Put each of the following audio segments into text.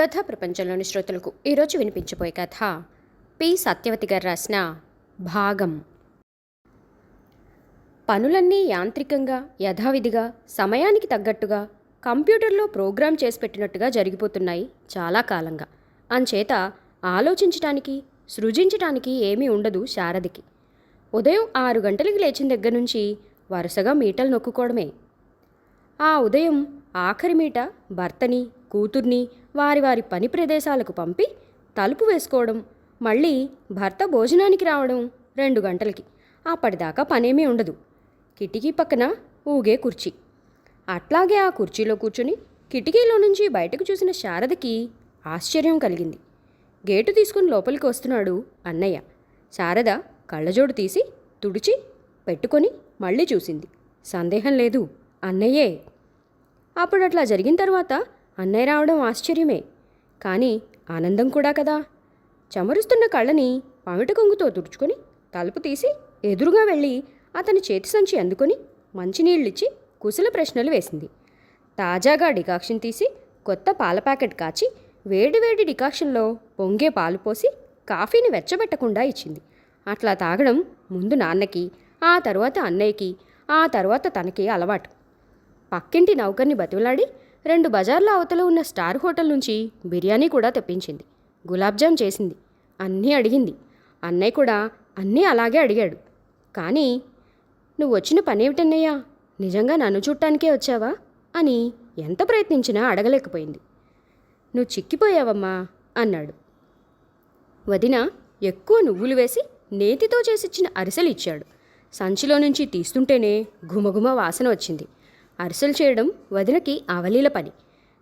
కథ ప్రపంచంలోని శ్రోతలకు ఈరోజు వినిపించబోయే కథ పి. సత్యవతి గారు రాసిన భాగం. పనులన్నీ యాంత్రికంగా యథావిధిగా సమయానికి తగ్గట్టుగా కంప్యూటర్లో ప్రోగ్రామ్ చేసి పెట్టినట్టుగా జరిగిపోతున్నాయి చాలా కాలంగా. అంచేత ఆలోచించటానికి సృజించటానికి ఏమీ ఉండదు శారదికి. ఉదయం ఆరు గంటలకి లేచిన దగ్గర నుంచి వరుసగా మీటలు నొక్కుకోవడమే. ఆ ఉదయం ఆఖరి మీట భర్తని కూతుర్ని వారి వారి పని ప్రదేశాలకు పంపి తలుపు వేసుకోవడం మళ్ళీ భర్త భోజనానికి రావడం రెండు గంటలకి. అప్పటిదాకా పనేమీ ఉండదు. కిటికీ పక్కన ఊగే కుర్చీ. అట్లాగే ఆ కుర్చీలో కూర్చుని కిటికీలో నుంచి బయటకు చూసిన శారదకి ఆశ్చర్యం కలిగింది. గేటు తీసుకుని లోపలికి వస్తున్నాడు అన్నయ్య. శారద కళ్ళజోడు తీసి తుడిచి పెట్టుకొని మళ్ళీ చూసింది. సందేహం లేదు అన్నయ్యే. అప్పుడు అట్లా జరిగిన తర్వాత అన్నయ్య రావడం ఆశ్చర్యమే. కానీ ఆనందం కూడా కదా. చమరుస్తున్న కళ్ళని పమిట కొంగుతో తుడుచుకొని తలుపు తీసి ఎదురుగా వెళ్ళి అతని చేతి సంచి అందుకొని మంచినీళ్ళిచ్చి కుశల ప్రశ్నలు వేసింది. తాజాగా డికాక్షన్ తీసి కొత్త పాల ప్యాకెట్ కాచి వేడివేడి డికాక్షన్లో పొంగే పాలు పోసి కాఫీని వెచ్చబెట్టకుండా ఇచ్చింది. అట్లా తాగడం ముందు నాన్నకి ఆ తర్వాత అన్నయ్యకి ఆ తర్వాత తనకి అలవాటు. పక్కింటి నౌకర్ని బతివలాడి రెండు బజార్ల అవతల ఉన్న స్టార్ హోటల్ నుంచి బిర్యానీ కూడా తెప్పించింది. గులాబ్జామ్ చేసింది. అన్నీ అడిగింది. అన్నయ్య కూడా అన్నీ అలాగే అడిగాడు. కానీ నువ్వు వచ్చిన పనేమిటన్నయ్యా? నిజంగా నన్ను చూడటానికే వచ్చావా? అని ఎంత ప్రయత్నించినా అడగలేకపోయింది. నువ్వు చిక్కిపోయావమ్మా అన్నాడు. వదిన ఎక్కువ నువ్వులు వేసి నేతితో చేసిచ్చిన అరిసెలు ఇచ్చాడు. సంచిలో నుంచి తీస్తుంటేనే ఘుమఘుమ వాసన వచ్చింది. అరిసెలు చేయడం వదినకి అవలీల పని.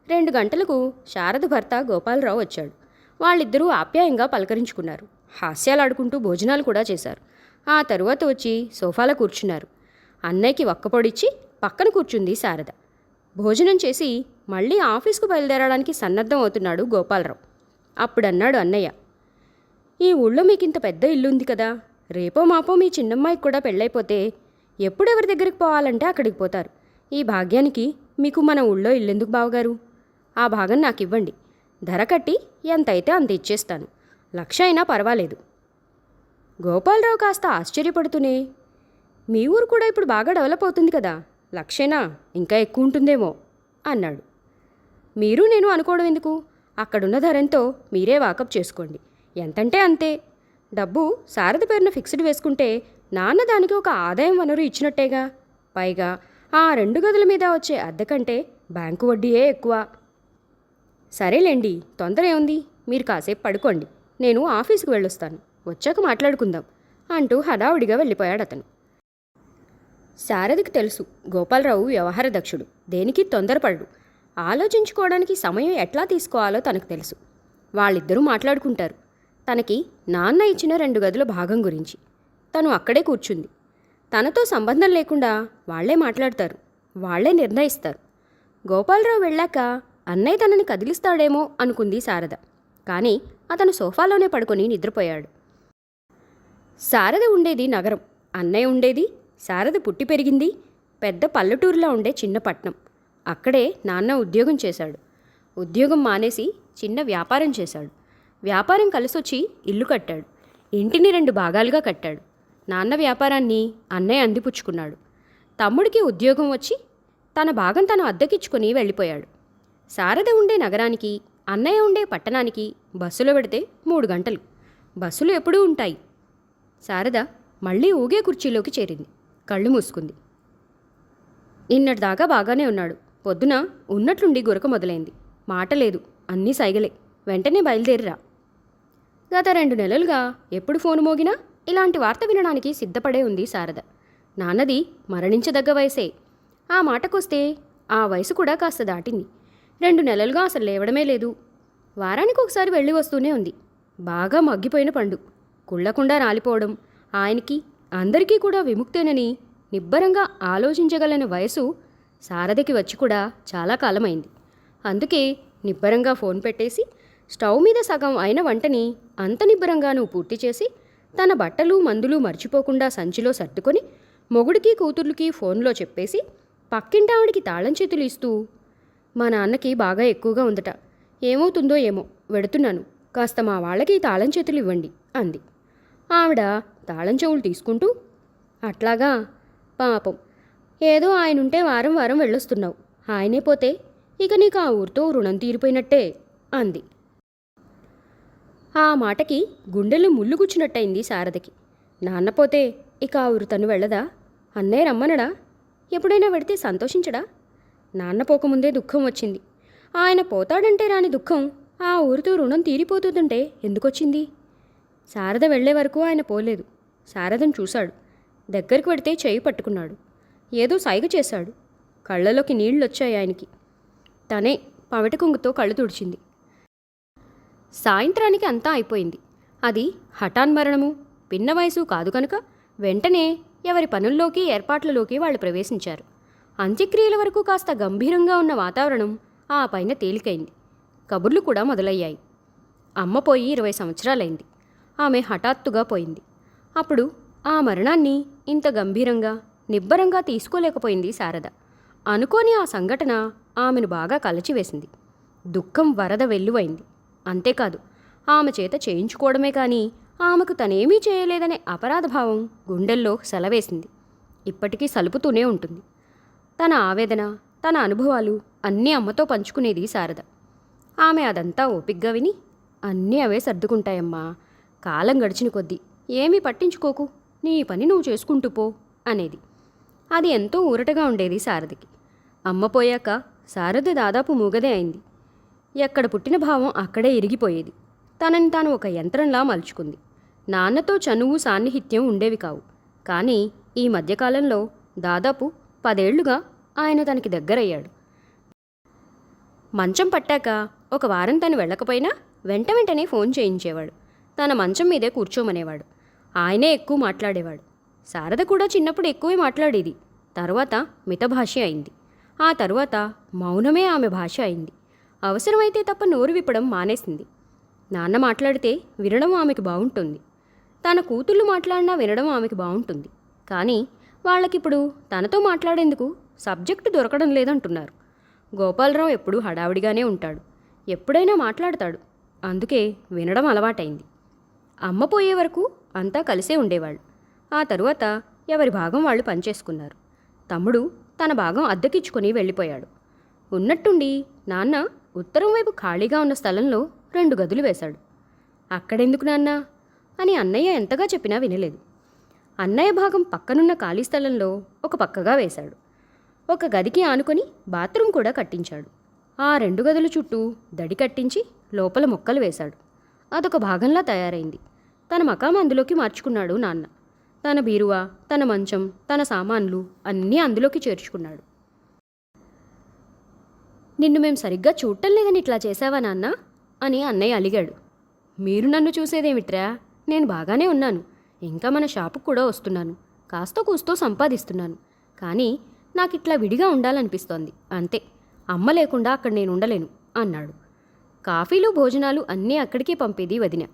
రెండు గంటలకు శారద భర్త గోపాలరావు వచ్చాడు. వాళ్ళిద్దరూ ఆప్యాయంగా పలకరించుకున్నారు. హాస్యాలాడుకుంటూ భోజనాలు కూడా చేశారు. ఆ తరువాత వచ్చి సోఫాలో కూర్చున్నారు. అన్నయ్యకి ఒక్కపొడిచ్చి పక్కన కూర్చుంది శారద. భోజనం చేసి మళ్ళీ ఆఫీస్కు బయలుదేరడానికి సన్నద్ధం అవుతున్నాడు గోపాలరావు. అప్పుడన్నాడు అన్నయ్య ఈ ఊళ్ళో మీకు ఇంత పెద్ద ఇల్లు ఉంది కదా. రేపో మాపో మీ చిన్నమ్మాయికి కూడా పెళ్ళైపోతే ఎప్పుడెవరి దగ్గరికి పోవాలంటే అక్కడికి పోతారు. ఈ భాగ్యానికి మీకు మన ఊళ్ళో ఇల్లెందుకు బావగారు? ఆ భాగం నాకు ఇవ్వండి ధర కట్టి ఎంతైతే అంత ఇచ్చేస్తాను. లక్ష అయినా పర్వాలేదు. గోపాలరావు కాస్త ఆశ్చర్యపడుతూనే మీ ఊరు కూడా ఇప్పుడు బాగా డెవలప్ అవుతుంది కదా లక్షేనా ఇంకా ఎక్కువ ఉంటుందేమో అన్నాడు. మీరు నేను అనుకోవడం ఎందుకు? అక్కడున్న ధరంతో మీరే వాకప్ చేసుకోండి. ఎంతంటే అంతే. డబ్బు సారథి పేరున ఫిక్స్డ్ వేసుకుంటే నాన్న దానికి ఒక ఆదాయం వనరు ఇచ్చినట్టేగా? పైగా ఆ రెండు గదుల మీద వచ్చే అద్దె కంటే బ్యాంకు వడ్డీయే ఎక్కువ. సరేలేండి తొందర ఏముంది? మీరు కాసేపు పడుకోండి. నేను ఆఫీస్కి వెళ్ళొస్తాను. వచ్చాక మాట్లాడుకుందాం అంటూ హడావుడిగా వెళ్ళిపోయాడు అతను. శారదికి తెలుసు గోపాలరావు వ్యవహార దక్షుడు. దేనికి తొందరపడడు. ఆలోచించుకోవడానికి సమయం ఎట్లా తీసుకోవాలో తనకు తెలుసు. వాళ్ళిద్దరూ మాట్లాడుకుంటారు. తనకి నాన్న ఇచ్చిన రెండు గదుల భాగం గురించి. తను అక్కడే కూర్చుంది. తనతో సంబంధం లేకుండా వాళ్ళే మాట్లాడతారు వాళ్ళే నిర్ణయిస్తారు. గోపాలరావు వెళ్ళాక అన్నయ్య తనని కదిలిస్తాడేమో అనుకుంది శారద. కానీ అతను సోఫాలోనే పడుకొని నిద్రపోయాడు. శారద ఉండేది నగరం. అన్నయ్య ఉండేది శారద పుట్టి పెరిగింది పెద్ద పల్లెటూరులో ఉండే చిన్న పట్నం. అక్కడే నాన్న ఉద్యోగం చేశాడు. ఉద్యోగం మానేసి చిన్న వ్యాపారం చేశాడు. వ్యాపారం కలిసొచ్చి ఇల్లు కట్టాడు. ఇంటిని రెండు భాగాలుగా కట్టాడు. నాన్న వ్యాపారాన్ని అన్నయ్య అందిపుచ్చుకున్నాడు. తమ్ముడికి ఉద్యోగం వచ్చి తన భాగం తను అద్దెకిచ్చుకొని వెళ్ళిపోయాడు. శారద ఉండే నగరానికి అన్నయ్య ఉండే పట్టణానికి బస్సులో పెడితే మూడు గంటలు. బస్సులు ఎప్పుడూ ఉంటాయి. శారద మళ్ళీ ఊగే కుర్చీలోకి చేరింది. కళ్ళు మూసుకుంది. నిన్నటిదాకా బాగానే ఉన్నాడు. పొద్దున ఉన్నట్లుండి గురక మొదలైంది. మాట లేదు. అన్నీ సైగలే. వెంటనే బయలుదేరిరా. గత రెండు నెలలుగా ఎప్పుడు ఫోన్ మోగినా ఇలాంటి వార్త వినడానికి సిద్ధపడే ఉంది శారద. నాన్నది మరణించదగ్గ వయసే. ఆ మాటకొస్తే ఆ వయసు కూడా కాస్త దాటింది. రెండు నెలలుగా అసలు లేవడమే లేదు. వారానికి ఒకసారి వెళ్ళి వస్తూనే ఉంది. బాగా మగ్గిపోయిన పండు. కుళ్ళకుండా రాలిపోవడం ఆయనకి అందరికీ కూడా విముక్తేనని నిబ్బరంగా ఆలోచించగలని వయసు శారదకి వచ్చి కూడా చాలా కాలమైంది. అందుకే నిబ్బరంగా ఫోన్ పెట్టేసి స్టవ్ మీద సగం అయిన వంటని అంత నిబ్బరంగానూ పూర్తి చేసి తన బట్టలు మందులు మర్చిపోకుండా సంచిలో సర్దుకొని మొగుడికి కూతుర్లకి ఫోన్లో చెప్పేసి పక్కింటావిడికి తాళం చేతులు ఇస్తూ మా నాన్నకి బాగా ఎక్కువగా ఉందట. ఏమవుతుందో ఏమో వెడుతున్నాను. కాస్త మా వాళ్ళకి తాళం చేతులు ఇవ్వండి అంది. ఆవిడ తాళం చెవులు తీసుకుంటూ అట్లాగా? పాపం. ఏదో ఆయనుంటే వారం వారం వెళ్ళొస్తున్నావు. ఆయనే పోతే ఇక నీకు ఆ ఊరితో రుణం తీరిపోయినట్టే అంది. ఆ మాటకి గుండెలు ముళ్ళుగుచ్చినట్టయింది శారదకి. నాన్న పోతే ఇక ఆవురు తను వెళ్ళదా? అన్నయ్య రమ్మనడా? ఎప్పుడైనా వెడితే సంతోషించడా? నాన్న పోకముందే దుఃఖం వచ్చింది. ఆయన పోతాడంటే రాని దుఃఖం ఆ ఊరితో రుణం తీరిపోతుందంటే ఎందుకొచ్చింది? శారద వెళ్ళే వరకు ఆయన పోలేదు. శారదను చూశాడు. దగ్గరికి పెడితే చేయి పట్టుకున్నాడు. ఏదో సైగ చేశాడు. కళ్ళలోకి నీళ్ళొచ్చాయి ఆయనకి. తనే పవిట కుంగుతో కళ్ళు తుడిచింది. సాయంత్రానికి అంతా అయిపోయింది. అది హఠాన్మరణము పిన్న వయసు కాదు కనుక వెంటనే ఎవరి పనుల్లోకి ఏర్పాట్లలోకి వాళ్ళు ప్రవేశించారు. అంత్యక్రియల వరకు కాస్త గంభీరంగా ఉన్న వాతావరణం ఆ పైన తేలికైంది. కబుర్లు కూడా మొదలయ్యాయి. అమ్మ పోయి ఇరవై సంవత్సరాలైంది. ఆమె హఠాత్తుగా పోయింది. అప్పుడు ఆ మరణాన్ని ఇంత గంభీరంగా నిబ్బరంగా తీసుకోలేకపోయింది శారద. అనుకోని ఆ సంఘటన ఆమెను బాగా కలచివేసింది. దుఃఖం వరద వెల్లువైంది. అంతేకాదు ఆమె చేత చేయించుకోవడమే కానీ ఆమెకు తనేమీ చేయలేదనే అపరాధభావం గుండెల్లో సెలవేసింది. ఇప్పటికీ సలుపుతూనే ఉంటుంది. తన ఆవేదన తన అనుభవాలు అన్నీ అమ్మతో పంచుకునేది శారద. ఆమె అదంతా ఓపిగ్గా విని అన్నీ అవే సర్దుకుంటాయమ్మా. కాలం గడిచిన కొద్దీ ఏమీ పట్టించుకోకు నీ పని నువ్వు చేసుకుంటూ పో అనేది. అది ఎంతో ఊరటగా ఉండేది శారదకి. అమ్మ పోయాక శారద దాదాపు మూగదే అయింది. ఎక్కడ పుట్టిన భావం అక్కడే ఇరిగిపోయేది. తనని తాను ఒక యంత్రంలా మలుచుకుంది. నాన్నతో చనువు సాన్నిహిత్యం ఉండేవి కావు. కానీ ఈ మధ్యకాలంలో దాదాపు పదేళ్ళుగా ఆయన తనకి దగ్గరయ్యాడు. మంచం పట్టాక ఒక వారం తను వెళ్ళకపోయినా వెంట వెంటనే ఫోన్ చేయించేవాడు. తన మంచం మీదే కూర్చోమనేవాడు. ఆయనే ఎక్కువ మాట్లాడేవాడు. శారద కూడా చిన్నప్పుడు ఎక్కువే మాట్లాడేది. తర్వాత మితభాష అయింది. ఆ తరువాత మౌనమే ఆమె భాష అయింది. అవసరమైతే తప్ప నోరు విప్పడం మానేసింది. నాన్న మాట్లాడితే వినడం ఆమెకు బాగుంటుంది తన కూతుళ్ళు మాట్లాడినా వినడం ఆమెకు బాగుంటుంది కానీ వాళ్ళకిప్పుడు తనతో మాట్లాడేందుకు సబ్జెక్టు దొరకడం లేదంటున్నారు. గోపాలరావు ఎప్పుడూ హడావిడిగానే ఉంటాడు. ఎప్పుడైనా మాట్లాడతాడు. అందుకే వినడం అలవాటైంది. అమ్మ పోయే వరకు అంతా కలిసే ఉండేవాళ్ళు. ఆ తరువాత ఎవరి భాగం వాళ్ళు పనిచేసుకున్నారు. తమ్ముడు తన భాగం అద్దెకిచ్చుకొని వెళ్ళిపోయాడు. ఉన్నట్టుండి నాన్న ఉత్తరం వైపు ఖాళీగా ఉన్న స్థలంలో రెండు గదులు వేశాడు. అక్కడెందుకు నాన్న? అని అన్నయ్య ఎంతగా చెప్పినా వినలేదు. అన్నయ్య భాగం పక్కనున్న ఖాళీ స్థలంలో ఒక పక్కగా వేశాడు. ఒక గదికి ఆనుకొని బాత్రూమ్ కూడా కట్టించాడు. ఆ రెండు గదుల చుట్టూ దడి కట్టించి లోపల మొక్కలు వేశాడు. అదొక భాగంలా తయారైంది. తన మకాం అందులోకి మార్చుకున్నాడు నాన్న. తన బీరువా తన మంచం తన సామాన్లు అన్నీ అందులోకి చేర్చుకున్నాడు. నిన్ను మేము సరిగ్గా చూడటం లేదని ఇట్లా చేసావా నాన్న? అని అన్నయ్య అలిగాడు. మీరు నన్ను చూసేదేమిట్రా? నేను బాగానే ఉన్నాను. ఇంకా మన షాపుకు కూడా వస్తున్నాను. కాస్త కూస్తో సంపాదిస్తున్నాను. కానీ నాకు ఇట్లా విడిగా ఉండాలనిపిస్తోంది. అంతే. అమ్మ లేకుండా అక్కడ నేను ఉండలేను అన్నాడు. కాఫీలు భోజనాలు అన్నీ అక్కడికే పంపేది వదిన.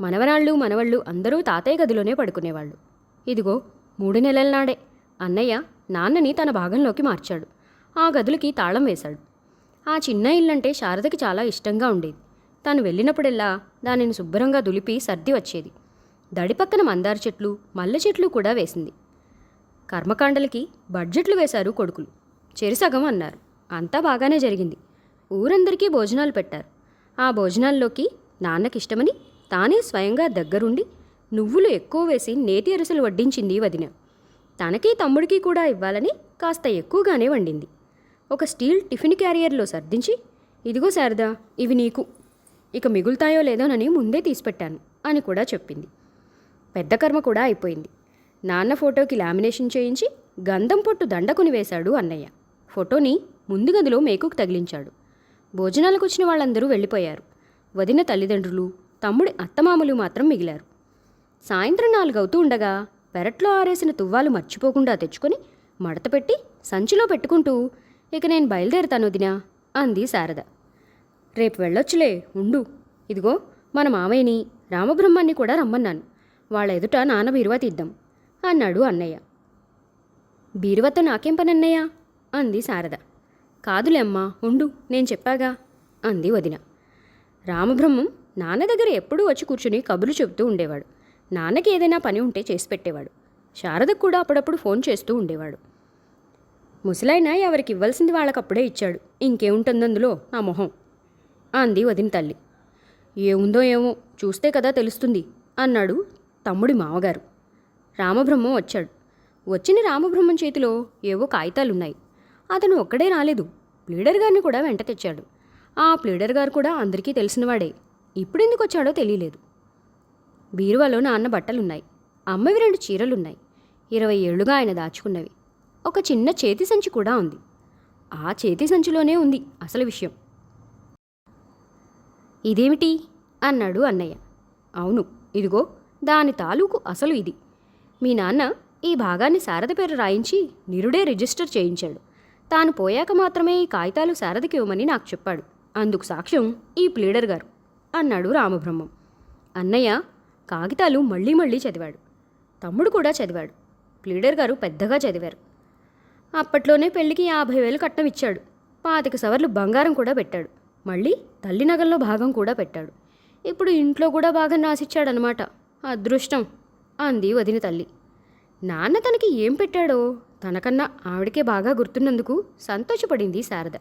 మనవరాళ్ళు మనవళ్ళు అందరూ తాతయ్య గదిలోనే పడుకునేవాళ్ళు. ఇదిగో మూడు నెలల నాడే. అన్నయ్య నాన్నని తన భాగంలోకి మార్చాడు. ఆ గదులకి తాళం వేశాడు. ఆ చిన్న ఇల్లంటే శారదకి చాలా ఇష్టంగా ఉండేది. తాను వెళ్ళినప్పుడెల్లా దానిని శుభ్రంగా దులిపి సర్ది వచ్చేది. దడి పక్కన మందార చెట్లు మల్లె చెట్లు కూడా వేసింది. కర్మకాండలకి బడ్జెట్లు వేశారు కొడుకులు. చెరిసగం అన్నారు. అంతా బాగానే జరిగింది. ఊరందరికీ భోజనాలు పెట్టారు. ఆ భోజనాల్లోకి నాన్నకిష్టమని తానే స్వయంగా దగ్గరుండి నువ్వులు ఎక్కువ వేసి నేతి అరిసెలు వడ్డించింది వదిన. తనకి తమ్ముడికి కూడా ఇవ్వాలని కాస్త ఎక్కువగానే వండింది. ఒక స్టీల్ టిఫిన్ క్యారియర్లో సర్దించి ఇదిగో శారదా ఇవి నీకు. ఇక మిగులుతాయో లేదోనని ముందే తీసిపెట్టాను అని కూడా చెప్పింది. పెద్ద కర్మ కూడా అయిపోయింది. నాన్న ఫోటోకి లామినేషన్ చేయించి గంధం పొట్టు దండకుని వేశాడు అన్నయ్య. ఫోటోని ముందు గదిలో మేకుకు తగిలించాడు. భోజనాలకు వచ్చిన వాళ్ళందరూ వెళ్ళిపోయారు. వదిన తల్లిదండ్రులు తమ్ముడి అత్తమామలు మాత్రం మిగిలారు. సాయంత్రం నాలుగవుతూ ఉండగా పెరట్లో ఆరేసిన తువ్వాలు మర్చిపోకుండా తెచ్చుకొని మడతపెట్టి సంచిలో పెట్టుకుంటూ ఇక నేను బయలుదేరుతాను వదినా అంది శారద. రేపు వెళ్ళొచ్చులే ఉండు. ఇదిగో మన మామయ్యని రామబ్రహ్మాన్ని కూడా రమ్మన్నాను. వాళ్ళ ఎదుట నాన్న బీరువా తీద్దాం అన్నాడు అన్నయ్య. బీరువాతో నాకేం పని అన్నయ్య అంది శారద. కాదులే అమ్మా ఉండు నేను చెప్పాగా అంది వదిన. రామబ్రహ్మం నాన్న దగ్గర ఎప్పుడూ వచ్చి కూర్చుని కబుర్లు చెబుతూ ఉండేవాడు. నాన్నకి ఏదైనా పని ఉంటే చేసి పెట్టేవాడు. శారదకు కూడా అప్పుడప్పుడు ఫోన్ చేస్తూ ఉండేవాడు. ముసలాయన ఎవరికి ఇవ్వాల్సింది వాళ్ళకప్పుడే ఇచ్చాడు. ఇంకేముంటుంది అందులో? నా మొహం. అంది వదిన తల్లి. ఏముందో ఏమో చూస్తే కదా తెలుస్తుంది అన్నాడు తమ్ముడి మామగారు. రామబ్రహ్మం వచ్చాడు. వచ్చిన రామబ్రహ్మం చేతిలో ఏవో కాగితాలున్నాయి. అతను ఒక్కడే రాలేదు. ప్లీడర్ గారిని కూడా వెంట తెచ్చాడు. ఆ ప్లీడర్ గారు కూడా అందరికీ తెలిసినవాడే. ఇప్పుడెందుకు వచ్చాడో తెలియలేదు. బీరువాలో నాన్న బట్టలున్నాయి. అమ్మవి రెండు చీరలున్నాయి. ఇరవై ఏళ్ళుగా ఆయన దాచుకున్నవి. ఒక చిన్న చేతి సంచి కూడా ఉంది. ఆ చేతి సంచిలోనే ఉంది అసలు విషయం. ఇదేమిటి? అన్నాడు అన్నయ్య. అవును ఇదిగో దాని తాలూకు అసలు ఇది. మీ నాన్న ఈ భాగాన్ని శారద పేరు రాయించి నిరుడే రిజిస్టర్ చేయించాడు. తాను పోయాక మాత్రమే ఈ కాగితాలు శారదకి ఇవ్వమని నాకు చెప్పాడు. అందుకు సాక్ష్యం ఈ ప్లీడర్ గారు అన్నాడు రామబ్రహ్మం. అన్నయ్య కాగితాలు మళ్ళీ మళ్ళీ చదివాడు. తమ్ముడు కూడా చదివాడు. ప్లీడర్ గారు పెద్దగా చదివారు. అప్పట్లోనే పెళ్ళికి యాభై వేలు కట్నం ఇచ్చాడు. పాతిక సవర్లు బంగారం కూడా పెట్టాడు. మళ్ళీ తల్లి నగల్లో భాగం కూడా పెట్టాడు. ఇప్పుడు ఇంట్లో కూడా భాగం రాసిచ్చాడనమాట. అదృష్టం అంది వదిన తల్లి. నాన్న తనకి ఏం పెట్టాడో? తనకన్నా ఆవిడకే బాగా గుర్తున్నందుకు సంతోషపడింది శారద.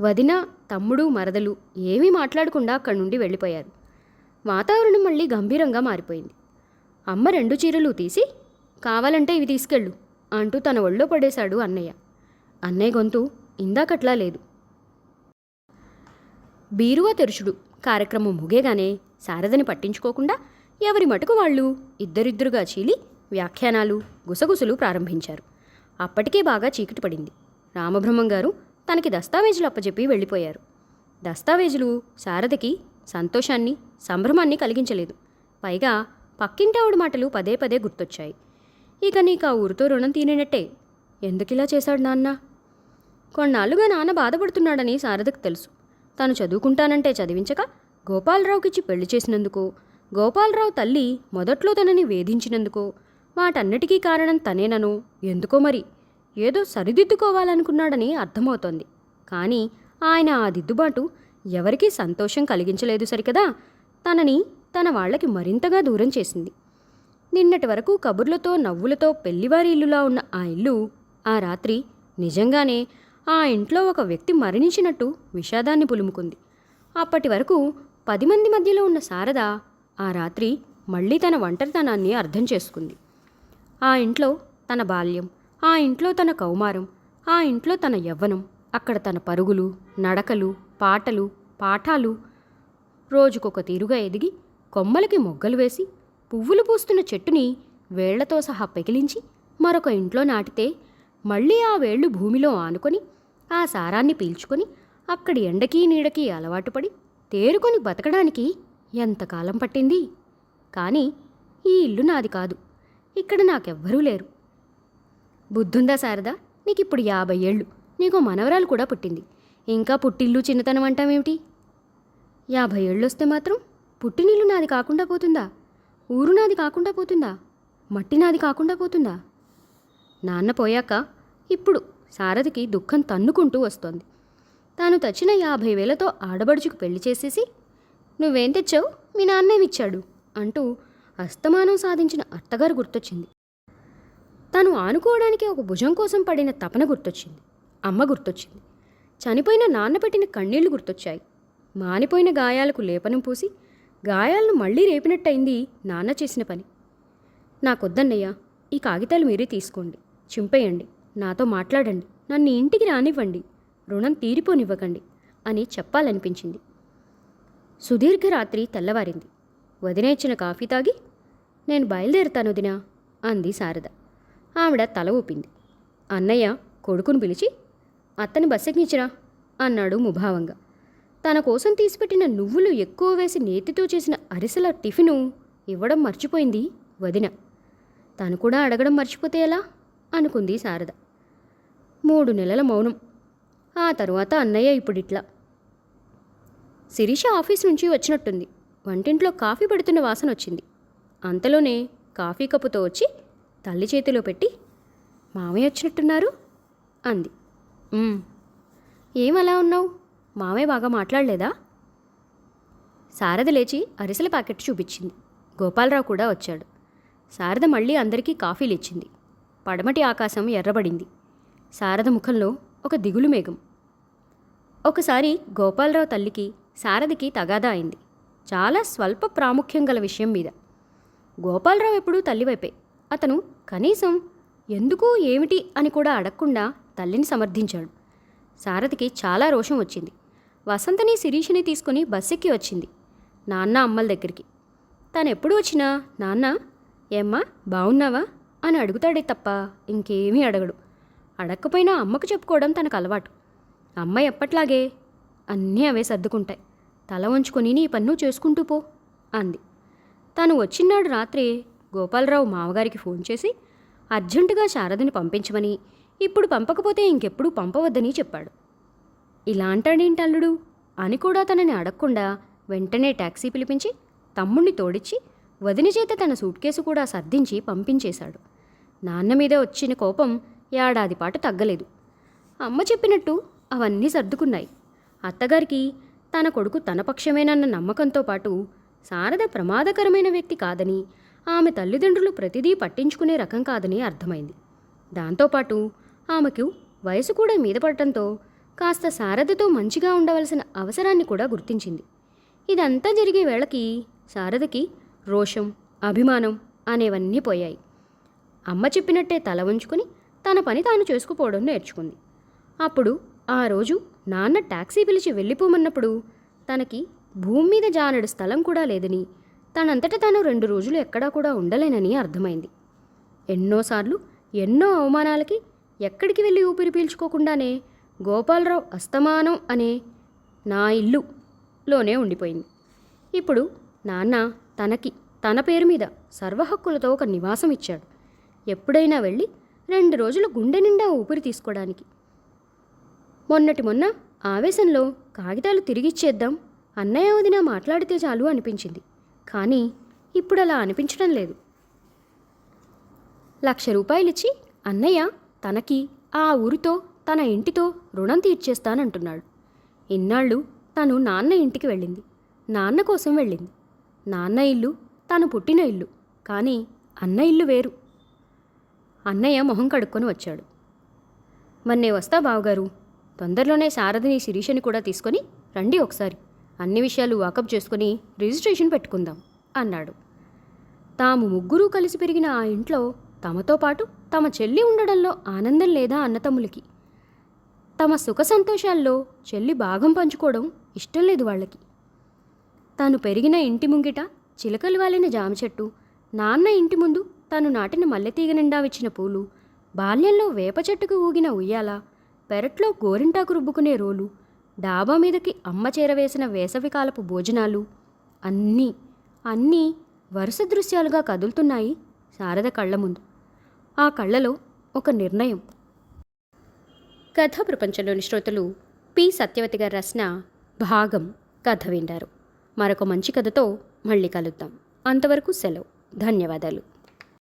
వదిన తమ్ముడు మరదలు ఏమీ మాట్లాడకుండా అక్కడి నుండి వెళ్ళిపోయారు. వాతావరణం మళ్ళీ గంభీరంగా మారిపోయింది. అమ్మ రెండు చీరలు తీసి కావాలంటే ఇవి తీసుకెళ్ళు. అంటూ తన ఒళ్ళో పడేశాడు అన్నయ్య. అన్నయ్య గొంతు ఇందాకట్లా లేదు. బీరువా తెరుచుడు. కార్యక్రమం ముగేగానే శారదని పట్టించుకోకుండా ఎవరి మటుకు వాళ్ళు ఇద్దరిద్దరుగా చీలి వ్యాఖ్యానాలు గుసగుసలు ప్రారంభించారు. అప్పటికే బాగా చీకటి పడింది. రామబ్రహ్మం గారు తనకి దస్తావేజులు అప్పచెప్పి వెళ్ళిపోయారు. దస్తావేజులు శారదకి సంతోషాన్ని సంభ్రమాన్ని కలిగించలేదు. పైగా పక్కింటావుడి మాటలు పదే పదే గుర్తొచ్చాయి. ఇక నీకు ఆ ఊరితో రుణం తీరినట్టే. ఎందుకిలా చేశాడు నాన్న? కొన్నాళ్ళుగా నాన్న బాధపడుతున్నాడని శారదకు తెలుసు. తను చదువుకుంటానంటే చదివించక గోపాలరావుకిచ్చి పెళ్ళి చేసినందుకో గోపాలరావు తల్లి మొదట్లో తనని వేధించినందుకో వాటన్నిటికీ కారణం తనేనను ఎందుకో మరి ఏదో సరిదిద్దుకోవాలనుకున్నాడని అర్థమవుతోంది. కానీ ఆయన ఆ దిద్దుబాటు ఎవరికీ సంతోషం కలిగించలేదు సరికదా? తనని తన వాళ్ళకి మరింతగా దూరం చేసింది. నిన్నటి వరకు కబుర్లతో నవ్వులతో పెళ్ళివారి ఇల్లులా ఉన్న ఆ ఇల్లు ఆ రాత్రి నిజంగానే ఆ ఇంట్లో ఒక వ్యక్తి మరణించినట్టు విషాదాన్ని పులుముకుంది. అప్పటి వరకు పది మంది మధ్యలో ఉన్న శారద ఆ రాత్రి మళ్ళీ తన ఒంటరితనాన్ని అర్థం చేసుకుంది. ఆ ఇంట్లో తన బాల్యం ఆ ఇంట్లో తన కౌమారం ఆ ఇంట్లో తన యవ్వనం అక్కడ తన పరుగులు నడకలు పాటలు పాఠాలు. రోజుకొక తీరుగా ఎదిగి కొమ్మలకి మొగ్గలు వేసి పువ్వులు పూస్తున్న చెట్టుని వేళ్ళతో సహా పెకిలించి మరొక ఇంట్లో నాటితే మళ్ళీ ఆ వేళ్ళు భూమిలో ఆనుకొని ఆ సారాన్ని పీల్చుకొని అక్కడి ఎండకి నీడకి అలవాటు పడి తేరుకొని బతకడానికి ఎంతకాలం పట్టింది? కానీ ఈ ఇల్లు నాది కాదు. ఇక్కడ నాకెవ్వరూ లేరు. బుద్ధుందా శారదా? నీకిప్పుడు యాభై ఏళ్ళు. నీకు మనవరాలు కూడా పుట్టింది. ఇంకా పుట్టిల్లు చిన్నతనం అంటామేమిటి? యాభై ఏళ్ళు వస్తే మాత్రం పుట్టినిల్లు నాది కాకుండా పోతుందా? ఊరు నాది కాకుండా పోతుందా? మట్టి నాది కాకుండా పోతుందా? నాన్న పోయాక ఇప్పుడు సారథికి దుఃఖం తన్నుకుంటూ వస్తోంది. తాను తెచ్చిన యాభై వేలతో ఆడబడుచుకు పెళ్ళి చేసేసి నువ్వేం తెచ్చావు? మీ నాన్నేమిచ్చాడు అంటూ అస్తమానం సాధించిన అత్తగారు గుర్తొచ్చింది. తను ఆనుకోవడానికి ఒక భుజం కోసం పడిన తపన గుర్తొచ్చింది. అమ్మ గుర్తొచ్చింది. చనిపోయిన నాన్న పెట్టిన కన్నీళ్ళు గుర్తొచ్చాయి. మానిపోయిన గాయాలకు లేపనం పూసి గాయాలను మళ్ళీ రేపినట్టయింది నాన్న చేసిన పని. నాకొద్దన్నయ్యా ఈ కాగితాలు మీరే తీసుకోండి. చింపేయండి. నాతో మాట్లాడండి. నన్ను ఇంటికి రానివ్వండి. రుణం తీరిపోనివ్వకండి అని చెప్పాలనిపించింది. సుదీర్ఘ రాత్రి తెల్లవారింది. వదిన ఇచ్చిన కాఫీ తాగి నేను బయలుదేరుతాను వదినా అంది శారద. ఆవిడ తల ఊపింది. అన్నయ్య కొడుకును పిలిచి అత్తని బస్సెక్కించిరా అన్నాడు ముభావంగా. తన కోసం తీసిపెట్టిన నువ్వులు ఎక్కువ వేసి నేతితో చేసిన అరిసెల టిఫిను ఇవ్వడం మర్చిపోయింది వదిన. తను కూడా అడగడం మర్చిపోతే ఎలా? అనుకుంది శారద. మూడు నెలల మౌనం. ఆ తరువాత అన్నయ్య ఇప్పుడిట్లా. శిరీష ఆఫీస్ నుంచి వచ్చినట్టుంది. వంటింట్లో కాఫీ పెడుతున్న వాసన వచ్చింది. అంతలోనే కాఫీ కప్పుతో వచ్చి తల్లి చేతిలో పెట్టి మామయ్య వచ్చినట్టున్నారు? అంది. ఏమలా ఏం అలా ఉన్నావు? మామయ్య బాగా మాట్లాడలేదా? శారద లేచి అరిసెల ప్యాకెట్ చూపించింది. గోపాలరావు కూడా వచ్చాడు. శారద మళ్ళీ అందరికీ కాఫీలు ఇచ్చింది పడమటి ఆకాశం ఎర్రబడింది. శారద ముఖంలో ఒక దిగులు మేఘం. ఒకసారి గోపాలరావు తల్లికి శారదకి తగాదా అయింది. చాలా స్వల్ప ప్రాముఖ్యం గల విషయం మీద. గోపాలరావు ఎప్పుడూ తల్లివైపే అతను కనీసం ఎందుకు ఏమిటి అని కూడా అడగకుండా తల్లిని సమర్థించాడు. శారదకి చాలా రోషం వచ్చింది. వసంతని శిరీషిని తీసుకుని బస్సెక్కి వచ్చింది. నాన్న అమ్మల దగ్గరికి. తను ఎప్పుడు వచ్చినా నాన్న ఏమ్మా బాగున్నావా అని అడుగుతాడే తప్ప ఇంకేమీ అడగడు. అడగకపోయినా అమ్మకు చెప్పుకోవడం తనకు అలవాటు. అమ్మ ఎప్పట్లాగే అన్నీ అవే సర్దుకుంటాయి. తల వంచుకొని నీ పన్ను చేసుకుంటూ పో అంది. తాను వచ్చినాడు రాత్రి గోపాలరావు మామగారికి ఫోన్ చేసి అర్జెంటుగా శారదని పంపించమని. ఇప్పుడు పంపకపోతే ఇంకెప్పుడు పంపవద్దని చెప్పాడు. ఇలా అంటాడేంటి అల్లుడు అని కూడా తనని అడగకుండా వెంటనే ట్యాక్సీ పిలిపించి తమ్ముణ్ణి తోడిచ్చి వదిన చేత తన సూట్ కేసు కూడా సర్దించి పంపించేశాడు. నాన్న మీద వచ్చిన కోపం ఏడాది పాటు తగ్గలేదు. అమ్మ చెప్పినట్టు అవన్నీ సర్దుకున్నాయి. అత్తగారికి తన కొడుకు తన పక్షమేనన్న నమ్మకంతో పాటు శారద ప్రమాదకరమైన వ్యక్తి కాదని ఆమె తల్లిదండ్రులు ప్రతిదీ పట్టించుకునే రకం కాదని అర్థమైంది. దాంతోపాటు ఆమెకు వయసు కూడా మీద పడటంతో కాస్త శారదతో మంచిగా ఉండవలసిన అవసరాన్ని కూడా గుర్తించింది. ఇదంతా జరిగే వేళకి శారదకి రోషం అభిమానం అనేవన్నీ పోయాయి. అమ్మ చెప్పినట్టే తల ఉంచుకుని తన పని తాను చేసుకుపోవడం నేర్చుకుంది. అప్పుడు ఆ రోజు నాన్న టాక్సీ పిలిచి వెళ్ళిపోమన్నప్పుడు తనకి భూమి మీద జానడు స్థలం కూడా లేదని తనంతట తాను రెండు రోజులు ఎక్కడా కూడా ఉండలేనని అర్థమైంది. ఎన్నోసార్లు ఎన్నో అవమానాలకి ఎక్కడికి వెళ్ళి ఊపిరి పీల్చుకోకుండానే గోపాలరావు అస్తమానం అనే నా ఇల్లులోనే ఉండిపోయింది. ఇప్పుడు నాన్న తనకి తన పేరు మీద సర్వహక్కులతో ఒక నివాసం ఇచ్చాడు. ఎప్పుడైనా వెళ్ళి రెండు రోజులు గుండె నిండా ఊపిరి తీసుకోవడానికి. మొన్నటి మొన్న ఆవేశంలో కాగితాలు తిరిగిచ్చేద్దాం అన్నయ్య వదిన మాట్లాడితే చాలు అనిపించింది. కానీ ఇప్పుడు అలా అనిపించడం లేదు. లక్ష రూపాయలిచ్చి అన్నయ్య తనకి ఆ ఊరితో తన ఇంటితో రుణం తీర్చేస్తానంటున్నాడు. ఇన్నాళ్ళు తను నాన్న ఇంటికి వెళ్ళింది. నాన్న కోసం వెళ్ళింది. నాన్న ఇల్లు తను పుట్టిన ఇల్లు కానీ అన్న ఇల్లు వేరు. అన్నయ్య మొహం కడుక్కొని వచ్చాడు. మన్నే వస్తా బావగారు. తొందరలోనే శారదిని శిరీషని కూడా తీసుకొని రండి ఒకసారి. అన్ని విషయాలు వాకప్ చేసుకుని రిజిస్ట్రేషన్ పెట్టుకుందాం అన్నాడు. తాము ముగ్గురూ కలిసి పెరిగిన ఆ ఇంట్లో తమతో పాటు తమ చెల్లి ఉండడంలో ఆనందం లేదా అన్నతమ్ములకి? తమ సుఖ సంతోషాల్లో చెల్లి భాగం పంచుకోవడం ఇష్టం లేదు వాళ్ళకి. తాను పెరిగిన ఇంటి ముంగిట చిలకలు వాలిన జామ చెట్టు నాన్న ఇంటి ముందు తాను నాటిన మల్లెతీగ నిండా వచ్చిన పూలు బాల్యంలో వేప చెట్టుకు ఊగిన ఉయ్యాల పెరట్లో గోరింటాకు రుబ్బుకునే రోలు డాబా మీదకి అమ్మ చేరవేసిన వేసవికాలపు భోజనాలు అన్నీ అన్నీ వరుస దృశ్యాలుగా కదులుతున్నాయి శారద కళ్ళ ముందు. ఆ కళ్ళలో ఒక నిర్ణయం. కథా ప్రపంచంలోని శ్రోతలు పి. సత్యవతి గారు రాసిన భాగం కథ విండారు మరొక మంచి కథతో మళ్ళీ కలుద్దాం. అంతవరకు సెలవు. ధన్యవాదాలు.